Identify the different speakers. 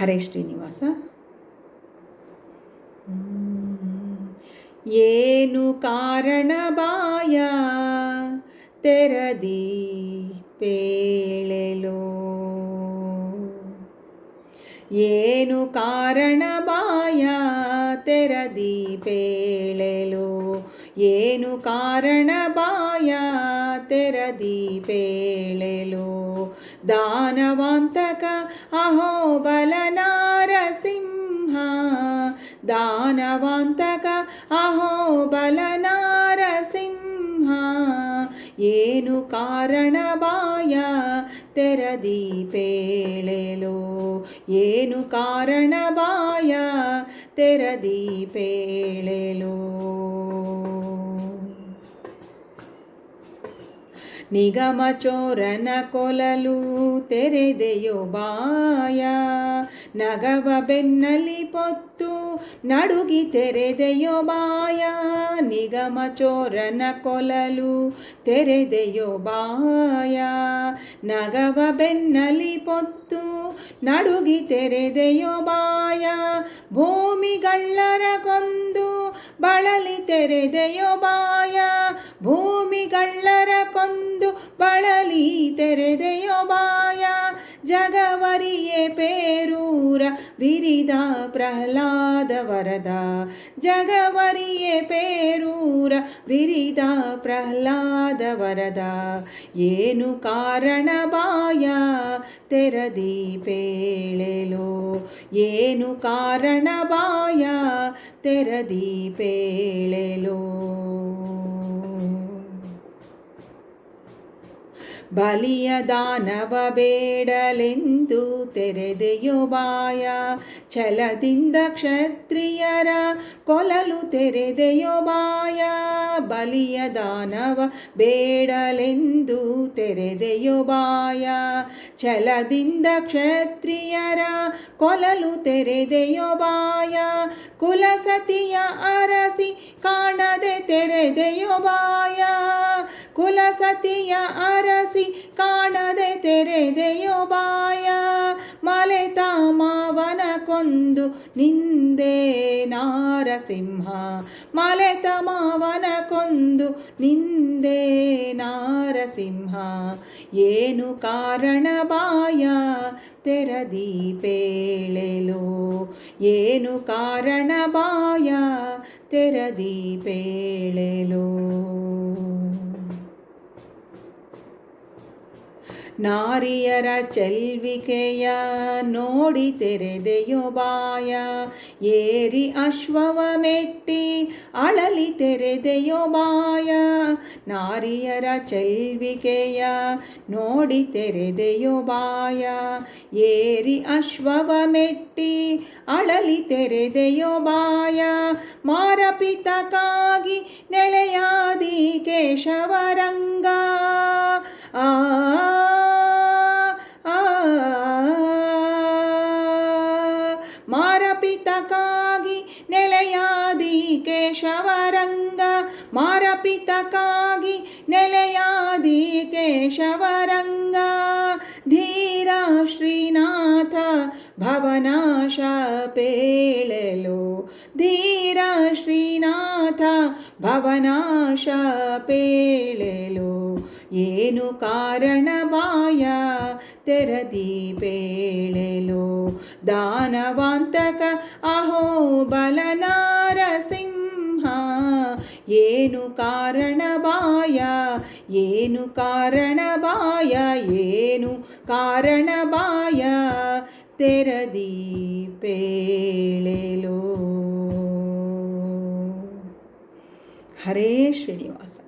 Speaker 1: ಹರೇ ಶ್ರೀನಿವಾಸ. ಏನು ಕಾರಣ ಬಾಯ? ತೆರದಿ ಪೇಳೆಲೋ. ಏನು ಕಾರಣ ಬಾಯ? ತೆರದಿ ಪೇಳೆಲೋ. ಏನು ಕಾರಣ ಬಾಯ? ತೆರದಿ ಪೇಳೆಲೋ. ದಾನವಾಂತಕ ಅಹೋಬಲ ನಾರಸಿಂಹ ದಾನವಾಂತಕ ಅಹೋಬಲ ನಾರಸಿಂಹ ಏನು ಕಾರಣ ಬಾಯ ತೆರದಿ ಪೇಳೆಲೋ ಏನು ಕಾರಣ ಬಾಯ ತೆರದಿ ಪೇಳೆಲೋ ನಿಗಮ ಚೋರನ ಕೊಲಲು ತೆರೆದೆಯೋ ಬಾಯ. ನಗವ ಬೆನ್ನಲಿ ಪೊತ್ತು ನಡುಗಿ ತೆರೆದೆಯೋ ಬಾಯ. ನಿಗಮ ಚೋರನ ಕೊಲಲು ತೆರೆದೆಯೋ ಬಾಯ. ನಗವ ಬೆನ್ನಲಿ ಪೊತ್ತು ನಡುಗಿ ತೆರೆದೆಯೋ ಬಾಯ. ಭೂಮಿಗಳ್ಳರ ಕೊಂದು ಬಳಲಿ ತೆರೆದೆಯೋ ಬಾಯ. ಕೊಂದು ಬಳಲಿ ತೆರೆದೆಯೋ ಬಾಯ, ಜಗವರಿಯೇ ಪೇರೂರ ವಿರಿದ ಪ್ರಹ್ಲಾದ ವರದ ಜಗವರಿಯೇ ಪೇರೂರ ವಿರಿದ ಪ್ರಹ್ಲಾದ ವರದ ಏನು ಕಾರಣ ಬಾಯ, ತೆರದಿ ಪೇಳೆಲೋ. ಏನು ಕಾರಣ ಬಾಯ, ತೆರದಿ ಪೇಳೆಲೋ. ಬಲಿಯ ದಾನವ ಬೇಡಲೆಂದು ತೆರೆದೆಯೋ ಬಾಯ ಛಲದಿಂದ ಕ್ಷತ್ರಿಯರ ಕೊಲಲು ತೆರೆದೆಯೋ ಬಾಯ ಬಲಿಯ ದಾನವ ಬೇಡಲೆಂದು ತೆರೆದೆಯೋ ಬಾಯ ಛಲದಿಂದ ಕ್ಷತ್ರಿಯರ ಕೊಲಲು ತೆರೆದೆಯೋ ಬಾಯ ಕುಲಸತಿಯ ಅರಸಿ ಕಾಣದೆ ತೆರೆದೆಯೋ ಬಾಯ ಕುಲಸತಿಯ ಅರಸಿ ಕಾಣದೆ ತೆರೆದೆಯೋ ಬಾಯ ಮಲೆತ ಮಾವನ ಕೊಂದು ನಿಂದೆ ನಾರಸಿಂಹ. ಮಲೆತ ಮಾವನ ಕೊಂದು ನಿಂದೆ ನಾರಸಿಂಹ. ಏನು ಕಾರಣ ಬಾಯ, ತೆರದಿ ಪೇಳೆಲೋ. ಏನು ಕಾರಣ ಬಾಯ, ತೆರದಿ ನಾರಿಯರ ಚೆಲ್ವಿಕೆಯ ನೋಡಿ ತೆರೆದೆಯೋ ಬಾಯ. ಏರಿ ಅಶ್ವವ ಮೆಟ್ಟಿ ಅಳಲಿ ತೆರೆದೆಯೋ ಬಾಯ. ನಾರಿಯರ ಚೆಲ್ವಿಕೆಯ ನೋಡಿ ತೆರೆದೆಯೋ ಬಾಯ. ಏರಿ ಅಶ್ವವ ಮೆಟ್ಟಿ ಅಳಲಿ ತೆರೆದೆಯೋ ಬಾಯ. ಮಾರಪಿತಕ್ಕಾಗಿ ನೆಲೆಯಾದಿ ಕೇಶವರಂಗ. ಆ ಕೇಶವರಂಗ ಮಾರಪಿತಕ್ಕಾಗಿ ನೆಲೆಯಾದಿ ಕೇಶವರಂಗ. ಧೀರ ಶ್ರೀನಾಥ ಭವನಾಶ ಪೇಳೆಲು. ಧೀರ ಶ್ರೀನಾಥ ಭವನಾಶ ಪೇಳೆಲು. ಏನು ಕಾರಣ ಬಾಯ ತೆರದಿ ಪೇಳೆಲು. ದಾನವಾಂತಕ ಅಹೋ ಬಲ ನಾರಸಿಂಹ ಏನು ಕಾರಣ ಏನು ಕಾರಣ ಏನು ಕಾರಣ ಬಾಯ ತೆರದಿ ಹರೇ ಶ್ರೀನಿವಾಸ.